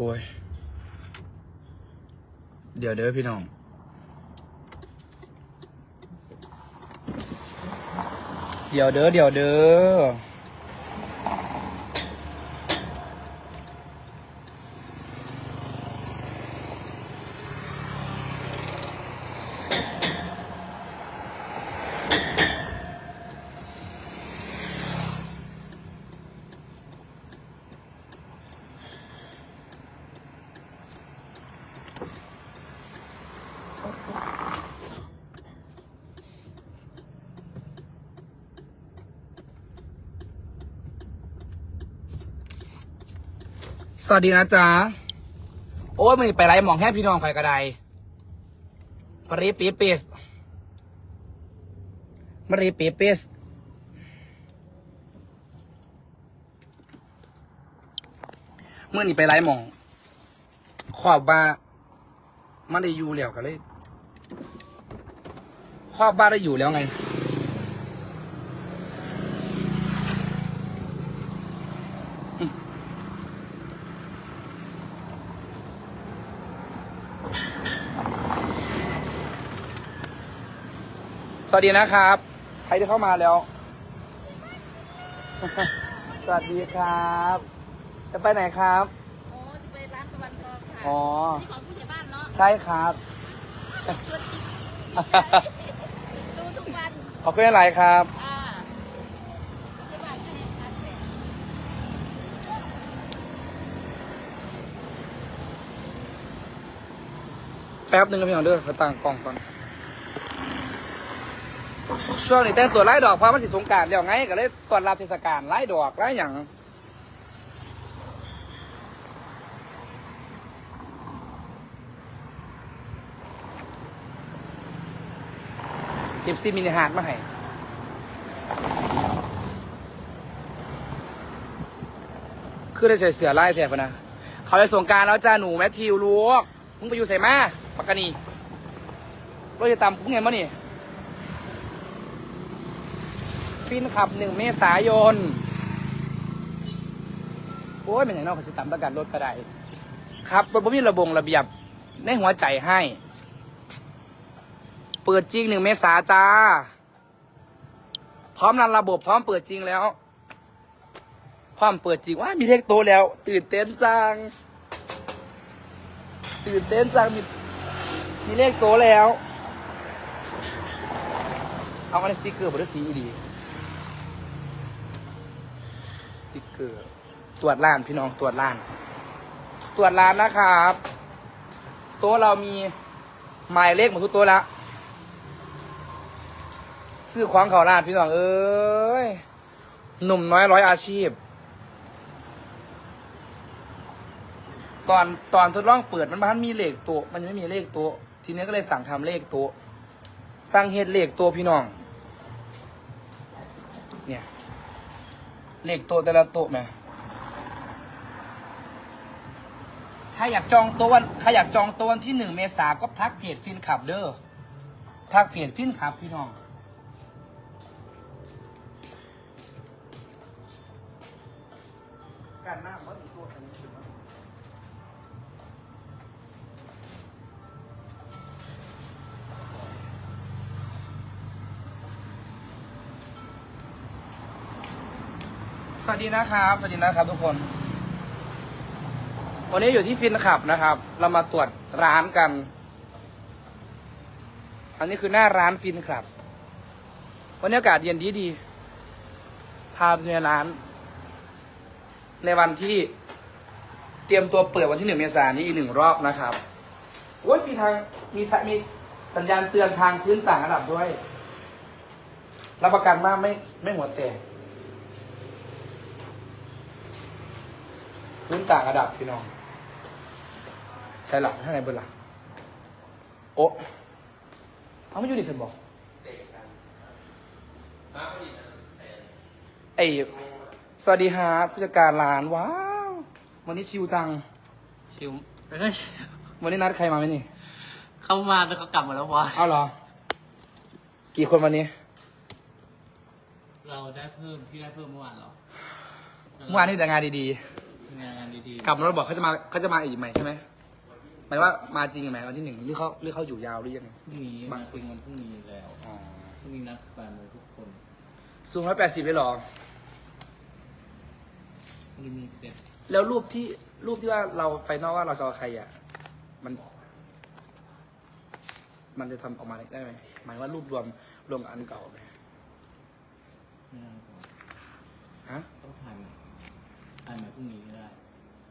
โอ้ย เดี๋ยวเด้อพี่น้อง เดี๋ยวเด้อเดี๋ยวเด้อ สวัสดีนะจ๊ะ โอ้ยมันไปไรหมองแค่พี่น้องใครกระไดปรีปีเปสมรีปีเปสเมื่อนี่ไปไรหมอง ขอบบ้ามันได้อยู่แล้วก็เลย ขอบบ้าได้อยู่แล้วไง วัสดีนะครับ ใครที่เข้ามาแล้ว สวัสดีครับ จะไปไหนครับโอ้จะไปร้านตะวันทองค่ะอ๋อ นี่ของผู้ใหญ่บ้านเนาะใช่ครับ ชวนกินดูทุกวันขอบคุณอะไรครับ อ่าผู้ใหญ่บ้านก็เนี่ยครับแต่แป๊บหนึ่งครับพี่น้องเด้อเขาตั้งกล้องก่อน ช่วงนี้แต่งตัวไล่ดอกเพราะมันสิสงกรารเดี๋ยวไงก็เลยตอนรับเทศกาลไล่ดอกไล่อย่างลิปซีมินิฮาร์ดมาให้คือได้ใส่เสือไล่แถบนะ เขาเลยสงกรารแล้วจ้าหนูแมทธิวลูกมึงไปอยู่ใส่มาปากกานีเราจะตามพุ่งไงมั้นี่ ฟินขับหนึ่งเมษายน โอ้ยเป็นอย่างนอกเขาจะตามประกันรถก็ได้ครับรถผมมีระบงระเบียบในหัวใจให้ เปิดจริงหนึ่งเมษาจ้า พร้อมรันระบบพร้อมเปิดจริงแล้ว พร้อมเปิดจริงว่ามีเลขโตแล้ว ตื่นเต้นจัง ตื่นเต้นจังมีมีเลขโตแล้ว เอาอันนี้สติ๊กเกอร์บนสีดี ติ๊กเกอร์ ตรวจร้านพี่น้องตรวจร้าน ตรวจร้านนะครับ โต๊ะเรามีหมายเลขหมดทุกโต๊ะแล้วซื้อของเขาร้านพี่น้องเอ้ยหนุ่มน้อยร้อยอาชีพ ตอนตอนทดลองเปิดมันมันมีเลขโต๊ะมันยังไม่มีเลขโต๊ะทีนี้ก็เลยสั่งทำเลขโต๊ะสั่งเฮ็ดเลขต๊ะพี่น้อง เลขโต๊ะแต่ละโต๊ะไหมถ้าอยากจองตัววันใครอยากจองตัววันที่หนึ่งเมษาก็ทักเพจฟินขับเด้อทักเพจฟินขับพี่น้อง วัสดีนะครับ สวัสดีนะครับทุกคน วันนี้อยู่ที่ฟินขับนะครับ เรามาตรวจร้านกัน อันนี้คือหน้าร้านฟินขับ วันนี้อากาศเย็นดีดี พาไปในร้าน ในวันที่เตรียมตัวเปิดวันที่หนึ่งเมษายนนี้อีกหนึ่งรอบนะครับโอ้ยมีทางมีมีสัญญาณเตือนทางพื้นต่างระดับด้วย รับประกันว่าไม่ไม่หัวแตกพื้น ต่างระดับพี่น้อง ใช่หลักข้างในบนหลักโอ้เอาไม่อยู่ดิฉันบอกไอสวัสดีฮะผู้จัดการร้านว้าว วันนี้ชิวจังชิวไม่ใช่วันนี้นัดใครมาไหมนี่ เข้ามาแล้วเขากลับมาแล้ววะเอาเหรอ กี่คนวันนี้ เราได้เพิ่มที่ได้เพิ่มเมื่อวานเหรอเมื่อวานนี่แต่งานดี งานดีๆกลับมาแล้วบอกเขาจะมาเขาจะมาอีกไหมใช่ไหมหมายว่ามาจริงไหมวันที่หนึ่งหรือเขาหรือเขาอยู่ยาวหรือยังไงพรุ่งนี้บางมาคุยกันพรุ่งนี้แล้วอ๋อพรุ่งนี้นัดแปดโมงทุกคนสูงร้อยแปดสิบเลยเหรอพรุ่งนี้มีเสร็จแล้วรูปที่รูปที่ว่าเราไฟนอลว่าเราจะเอาใครอะ มัน มันจะทำออกมาได้ไหมหมายว่ารูปรวมรวมกับอันเก่าไหมไม่ได้ก่อนฮะ ต้องถ่ายใหม่ ถ่ายใหม่พรุ่งนี้ก็ได้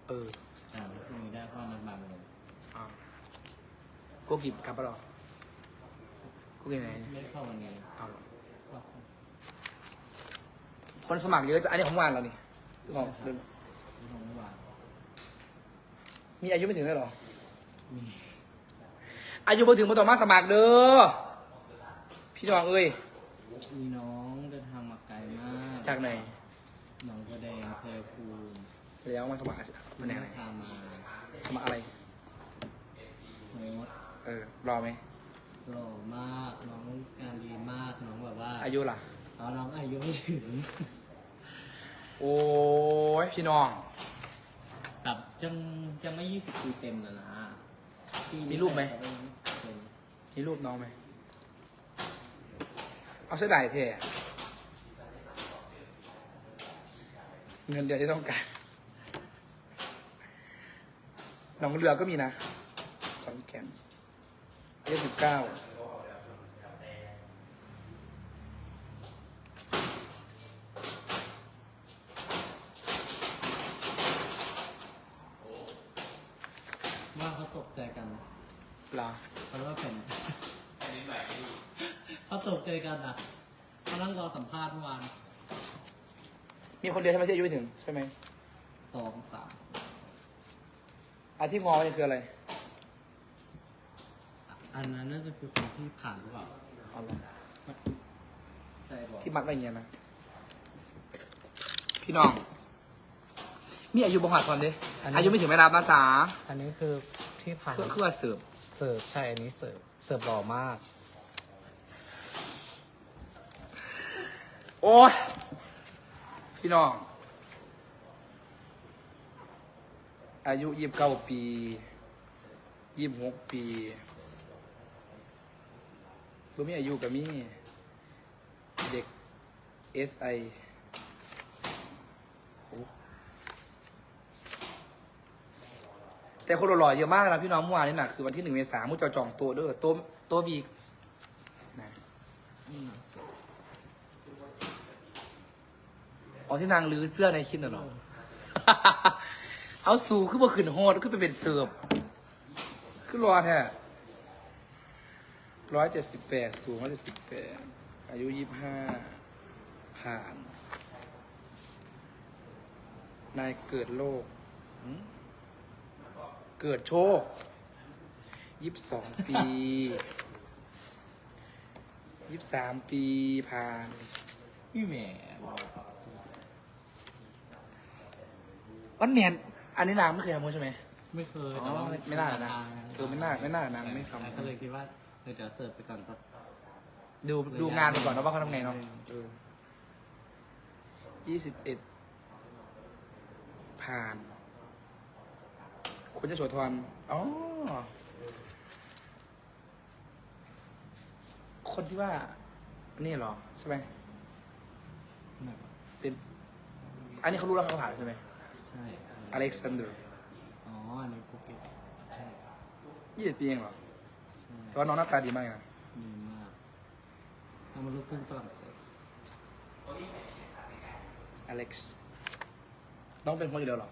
เออถ่ายใหม่พรุ่งนี้ได้เพราะนัดมาเลยอ่ากูกิบกลับปะหรอกูกินไหนไม่ได้เข้าวันนี้เอาเหรอก็คนสมัครเยอะจะอันนี้ของวานเรานี่ของไม่ต้องเมื่อวานมีอายุไม่ถึงเลยเหรอ มีอายุไม่ถึงมาต่องมาสมัครเด้อ พี่น้องเอ้ย มีน้องเดินทางมาไกลมากจากไหน หนองกระแดงชัยภูมิแล้วมาสมัครมันไหนไหนพามาสมัครอะไรโฮสเออ รอไหม หล่อมากน้องงานดีมากน้องแบบว่าอายุล่ะ เอาน้องอายุไม่ถึงโอ้ยพี่น้องแบบยังยังไม่ยี่สิบปีเต็มนะนะปีนี้มีรูปไหมก็เป็นเป็นมีรูปน้องไหม เอาเสียดายเท่ เงินเดือนที่ต้องการน้องเรือก็มีนะขอนแก่นอายุสิบเก้าว่าเขาตกใจกัน เหรอ เพราะว่าเป็นเขาตกใจกันอะเขานั่งรอสัมภาษณ์เมื่อวาน มีคนเดียวใช่ไหมที่อายุไม่ถึงใช่ไหมสองสามอาที่งอเนี่ยคืออะไรอันนั้นน่าจะคือคนที่ผ่านหรือเปล่าเอาเหรอใช่บอกที่มัดอะไรเงี้ยนะพี่น้อง มีอายุบ่หอดก่อนดิอายุไม่ถึงไม่รับนะจ๊ะอันนี้คือที่ผ่านคือคือว่าเสิร์ฟเสิร์ฟใช่อันนี้เสิร์ฟเสิร์ฟหล่อมาก โอ้ย พี่น้อง อายุยี่สิบเก้าปียี่สิบหกปีบ่มีอายุกับมีเด็ก SI โอ้แต่คนหล่อเยอะมากนะพี่น้องเมื่อวานนี่นะคือวันที่หนึ่งเมษายนมุจจอจองตัวด้วยต๊ะโต๊ะบีนะ อ๋อที่นางลื้อเสื้อในคลิปน่ะเหรอ เอาสูขึ้นมาขึ้นโฮดขึ้นไปเป็นเสิร์ฟขึ้นรอแท้ร้อยเจ็ดสิบแปดสูงร้อยเจ็ดสิบแปดอายุยี่ห้าผ่าน นายเกิดโลก เกิดโชคยี่สิบสองปียี่สิบสามปีผ่านพี่แหม่ บอกวันเนียนอันนี้นางไม่เคยทำมุ้ใช่ไหม ไม่เคยอ๋แต่อว่าไม่ไม่น่านะเออไม่น่าไม่น่านางไม่ทำ ก็เลยคิดว่าเออเดี๋ยวเสิร์ฟไปก่อนสัก ดูดูงานไปก่อนนะว่าเขาทำไงเนาะยี่สิบเอ็ดผ่าน คุณจะโสธรอ๋อ คนที่ว่า นี่เหรอ ใช่ไหมไม่ปะเป็น อันนี้เขารู้แล้วเขาผ่านใช่ไหมใช่อเล็กซานเดอร์อ๋ออันนี้ภูเก็ตใช่ยี่สิบปีเองเหรอใช่แต่ว่าน้องหน้าตาดีมากนะดีมากทำมาลูกครึ่งฝรั่งเศสอเล็กซ์น้องเป็นคนอยู่แล้วเหรอ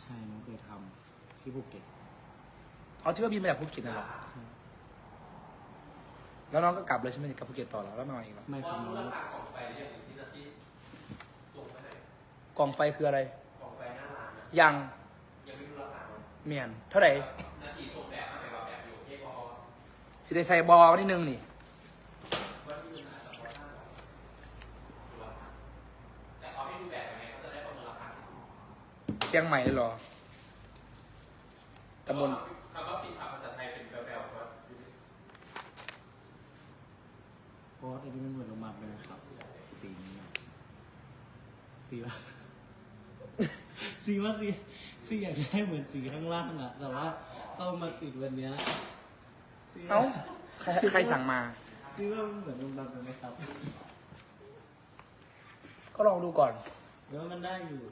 ใช่น้องเคยทำที่ภูเก็ตเอาที่ว่าบินมาจากภูเก็ตน่ะเหรอใช่แล้วน้องก็กลับเลยใช่ไหมกลับภูเก็ตต่อแล้วแล้วมาอีกเหรอไม่ครับน้องกล่องไฟคืออะไร ยังเมียนเท่าไหร่สิได้ใส่บอวันที่หนึ่งนี่เชียงใหม่เลยเหรอตำบลโค้ดอันนี้มันเหมือนโรงพยาบาลเลยนะครับสีนี้นะสีละ สีว่าสีสีอยากได้เหมือนสีข้างล่างอะแต่ว่าเข้ามาติดวันเนี้ยสีเอ้าใครใครสั่งมา สีว่ามันเหมือนดำๆไหมครับก็ลองดูก่อน เดี๋ยวมันได้อยู่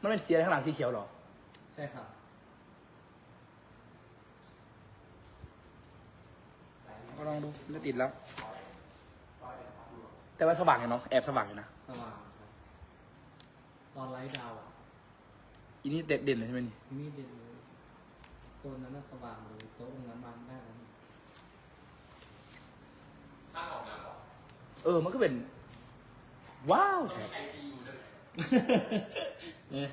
มันเป็นสีอะไรข้างหลังสีเขียวเหรอ ใช่ครับก็ลองดูไม่ติดแล้ว แต่ว่าสว่างอยู่เนาะแอบสว่างอยู่นะ สว่างครับตอนไลท์ดาวอะ อีนี่เด็ดเด่นเลยใช่ไหมนี่ที่นี่เด่นเลยโซนนั้นน่ะสว่างเลยโต๊ะตรงนั้นวางได้แล้วนี่เออ มันก็เป็น ว้าวใช่เอ๊ะ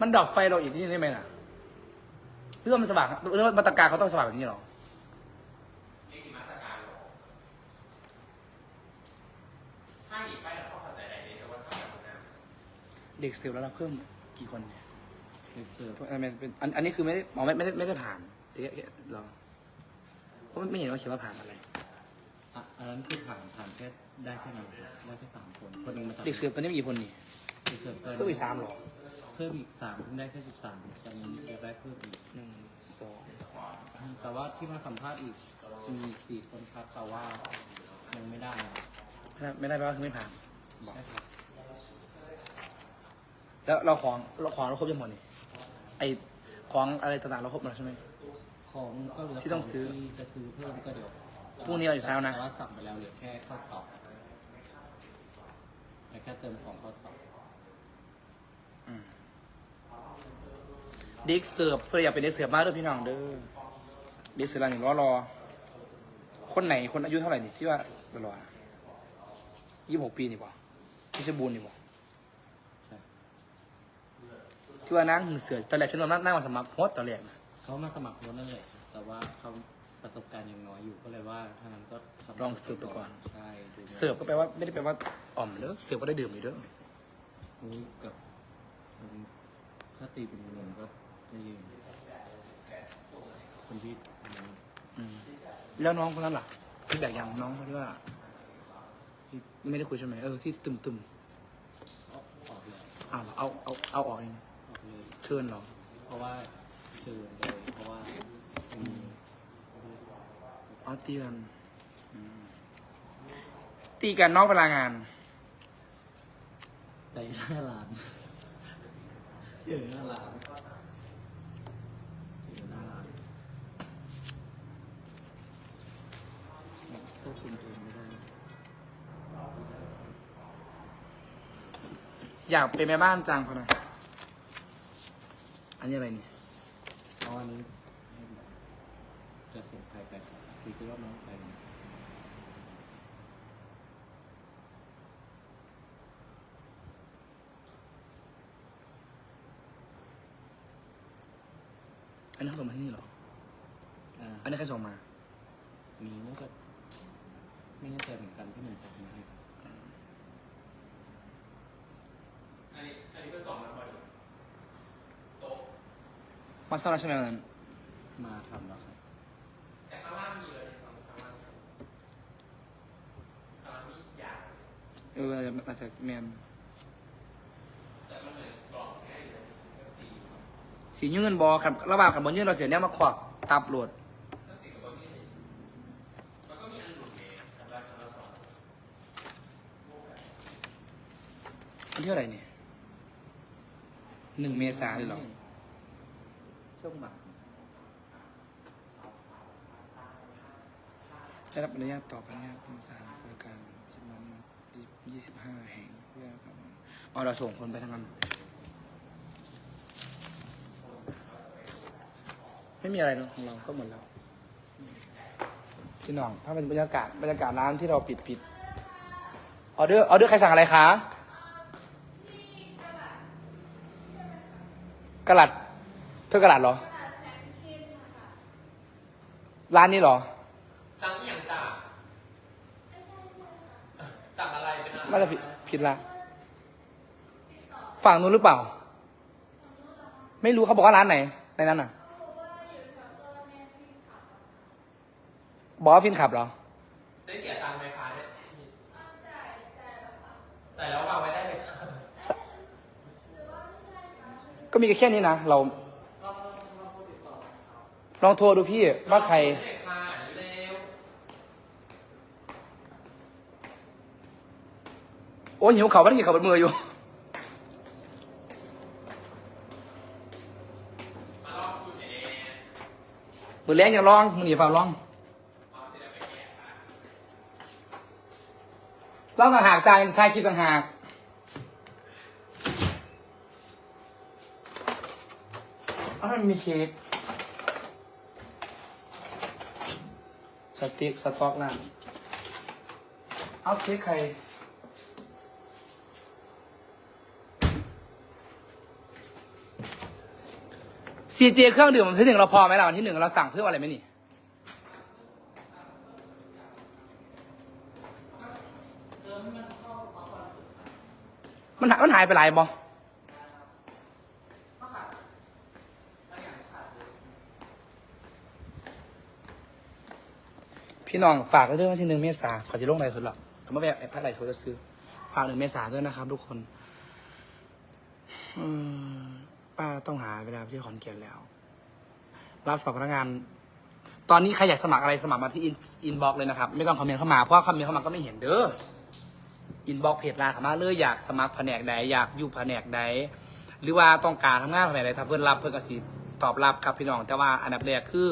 มันดับไฟเราอีกนิดนึงได้ไหมน่ะหรือว่ามันสว่างหรือว่ามาตรการเขาต้องสว่างแบบนี้เหรอ เด็กเซลล์แล้วเราเพิ่มกี่คนเนี่ยเด็กเสิร์ฟอันนี้เป็นอันอันนี้คือไม่ได้อ๋อไม่ไม่ได้ไม่ได้ผ่านเดี๋ยวรอเพราะไม่เห็นว่าเขียนว่าผ่านอะไร อะอันนั้นคือผ่านผ่านแค่ได้แค่นั้นได้แค่สามคนคนหนึงมาตัดเด็กเซลล์ตอนนี้มีกี่คนนี่เด็กเสิร์ฟเพิ่มอีกสามเหรอเพิ่มอีกสามเพิ่งได้แค่สิบสามตอนนี้จะได้เพิ่มอีก หนึ่งสองสามแต่ว่าที่มาสัมภาษณ์อีกมีสี่คนครับแต่ว่ายังไม่ได้อะไม่ได้ไม่ได้แปลว่าคือไม่ผ่าน ใช่ครับ แล้วเราของเราของเราครบยังหมดนี่ไอของอะไรต่างๆเราครบหมดแล้วใช่ไหม ของก็เหลือที่ต้องซื้อที่จะซื้อเพิ่มก็เดี๋ยวพรุ่งนี้เอาอีกแล้วนะ แต่ว่าสั่งไปแล้วเหลือแค่ข้อสต็อกเหลือแค่เติมของข้อสต็อกเด็กเสิร์ฟเพื่ออยากเป็นเด็กเสิร์ฟมากเด้อพี่น้องเด้อเด็กเสิร์ฟร้านหนึ่งรอรอ คนไหนคนอายุเท่าไหร่นี่ที่ว่ารอยี่สิบหกปีนี่ป่ะที่ชรบูรณ์นี่ป่ะใช่ ที่ว่านั่งเสือตอนแรกฉันว่านั่งมาสมัครโฮสตตอนแรกนะเขามาสมัครรถนั่นแหละแต่ว่าเขาประสบการณ์ยังน้อยอยู่ก็เลยว่าถ้านั้นก็ทำลองเสิร์ฟไปก่อน ใช่ดูเสิร์ฟก็แปลว่าไม่ได้แปลว่าอ่อมเด้อเสิร์ฟก็ได้ดื่มอยู่เด้อรู้กับถ้าตีเป็นเงินก็ได้ยืนคนที่ทำงานอืมแล้วน้องคนนั้นล่ะที่แบกยังน้องเขาที่ว่าที่ไม่ได้คุยใช่ไหมเออที่ตึมตึมออกเลย ๆอ้าวเหรอเอาเอาเอาออกเองออก เลยเชิญเหรอ เพราะว่าเชิญเลยเพราะว่าอืมเอาตีกันอืมตีกันนอกเวลางานใจหน้าร้านอยู่หน้าร้านอยู่หน้าร้านควบคุมตัวเองไม่ได้อยากเป็นแม่บ้านจังพอนะ อันนี้อะไรเนี่ยเพราะอันนี้ให้แบบจะส่งใครไปซีคิดว่าน้องไปไหมอันนี้เขาส่งมาที่นี่เหรอ อ่าอันนี้ใครส่งมา มีน่าจะไม่แน่ใจเหมือนกันที่มันจะมาให้ มาซ่อนแล้วใช่ไหมวันนั้นมาทำแล้วครับเอออาจจะอาจจะแมนสียื่นบอครับระหว่างขับบนยื่นเราเสียเนี่ยมาขวักตับโหลดวันที่เท่าไหร่เนี่ยหนึ่งเมษาเลยเหรอ ช่วงบ่ายได้รับอนุญาตต่อพนักงานเป็นสานบริการจำนวนยี่สิบห้าแห่งเพื่อครับอ๋อเราส่งคนไปทางนั้นไม่มีอะไรเนอะของเราก็หมดแล้วพี่น้องถ้าเป็นบรรยากาศบรรยากาศร้านที่เราปิดปิดออเดอร์ออเดอร์ใครสั่งอะไรคะกระหลัด เธอกระหลัดเหรอ ร้านนี้เหรอ สั่งอหย่างจ้าสั่งอะไรเป็นอะไรน่าจะผิดผิดละ ฝั่งนู้นหรือเปล่า ไม่รู้เขาบอกว่าร้านไหน ในนั้นน่ะ บอกว่าฟินขับเหรอ ได้เสียตังค์ไหมคะเนี่ยแต่แล้ววางไว้ได้เลยค่ะ ก็มีแค่นี้นะ เรา ลองโทรดูพี่ว่าใคร โอ้หิวเขาวไม่ได้เขาวบนมืออยู่มือแรงอย่าลองมือหนีฝ่าลองลองต่างหากจ่ายทายคลิปต่างหากอ้าวมันมีเค้ก สติ๊กสต๊อกนั่นเอาเค้กใครซีเจเครื่องดื่มวันที่หนึ่งเราพอไหมล่ะวันที่หนึ่งเราสั่งเพิ่มอะไรไหมนี่มันหายมันหายไปหลายบอ พี่น้องฝากด้วยวันที่หนึ่งเมษาขอจะลงไรทุนหรอกเขาไม่ไปไอ้พัดไรทุนจะซื้อ ฝากหนึ่งเมษาด้วยนะครับ ทุกคนอืป้าต้องหาเวลาที่ขอนแก่นแล้ว รับสอบพนักงาน ตอนนี้ใครอยากสมัครอะไรสมัครมาที่อินบ็อกเลยนะครับ ไม่ต้องคอมเมนต์เข้ามาเพราะว่าคอมเมนต์เข้ามาก็ไม่เห็นเด้ออินบ็อกเพจลาเข้ามาเลยอยากสมัครแผนกใดอยากอยู่แผนกใดหรือว่าต้องการทำงานแผนกใดถ้าเพื่อนรับเพื่อนก็สิตอบรับครับพี่น้องแต่ว่าอันดับแรกคือ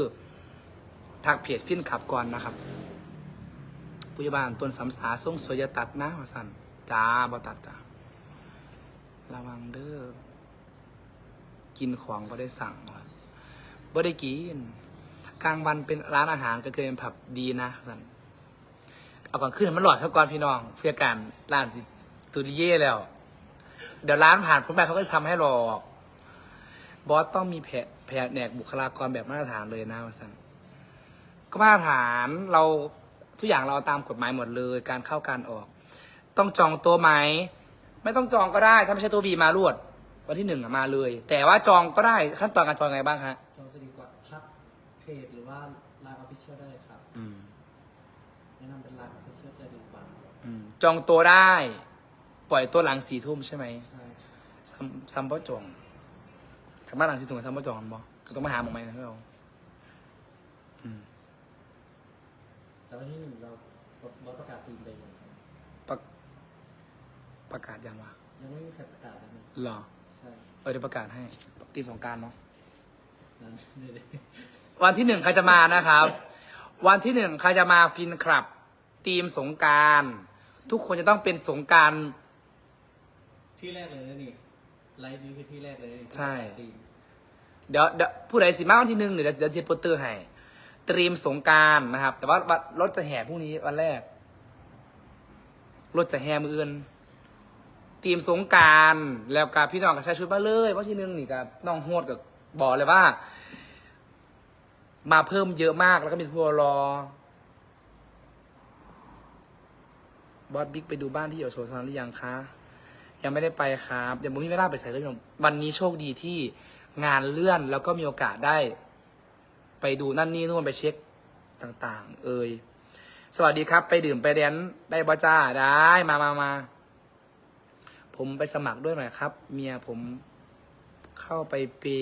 ทักเพจฟินขับก่อนนะครับผู้ใหญ่บ้านต้นสำสาส่งสวยอยตัดนะวสันจ้าบ่ตัดจ้าระวังเด้อกินของก็ได้สั่งบ่ได้กิน กลางวันเป็นร้านอาหารก็เคยเป็นผับดีนะสันเอาก่อนขึ้นมันหลอดเท่าก่อนพี่น้อง เพื่อการร้านตูดิเย่แล้ว เดี๋ยวร้านผ่านพ้นไปเขาก็จะทำให้หรอก บอสต้องมีแผนแผนแหนกบุคลากรแบบมาตรฐานเลยนะวสัน ก็มาตรฐานเราทุกอย่างเราตามกฎหมายหมดเลย การเข้าการออก ต้องจองโต๊ะไหมไม่ต้องจองก็ได้ ถ้าไม่ใช่ตัววีมารวด วันที่หนึ่งอะมาเลย แต่ว่าจองก็ได้ขั้นตอนการจองไงบ้างฮะจองสะดวกกว่าทักเพจหรือว่าไลน์ออฟฟิเชียลได้เลยครับอืมแนะนำเป็นไลน์ออฟฟิเชียลจะดีกว่าอืมจองตัวได้ ปล่อยตัวหลังสี่ทุ่มใช่ไหมใช่ซัมซัมบ่จองสามารถหลังสี่ทุ่มกับซัมบ่จองกันบ่ก็ต้องมาหาหมองไหมนะเราอืม แต่วันที่หนึ่งเราบอสประกาศตีมไปยังประประกาศยังวะยังไม่มีใครประกาศเลยนี่เหรอ ใช่เออเดี๋ยวประกาศให้ตีมสงกรารเนาะ นั้นนี่เลยวันที่หนึ่งใครจะมานะครับ วันที่หนึ่งใครจะมาฟินคลับทีมสงกรารทุกคนจะต้องเป็นสงกราร ที่แรกเลยนะนี่ไลฟ์นี้คือที่แรกเลยใช่ธีม เดี๋ยวเดี๋ยวผู้ใดสิมาวันที่หนึ่งเดี๋ยวเดี๋ยวเดี๋ยวโปสเตอร์ให้ เตรียมสงการนะครับ แต่ว่ารถจะแห่พรุ่งนี้วันแรก รถจะแห่มืออื่นทีมสงการแล้วกับพี่น้องกับชายชุดมาเลยวันที่หนึ่งนี่กับน้องโฮดกับบอกเลยว่า มาเพิ่มเยอะมากแล้วก็มีทัวร์รอบอสบิ๊กไปดูบ้านที่อยู่โซทอนหรือยังคะ ยังไม่ได้ไปครับยังไม่มีเวลาไปใส่เลยพี่น้องวันนี้โชคดีที่งานเลื่อนแล้วก็มีโอกาสได้ ไปดูนั่นนี่นู่นไปเช็คต่างๆ เอ่ยสวัสดีครับ ไปดื่มไปเรียนได้บ่จ้าได้มามามาผมไปสมัครด้วยหน่อยครับ เมียผมเข้าไปปี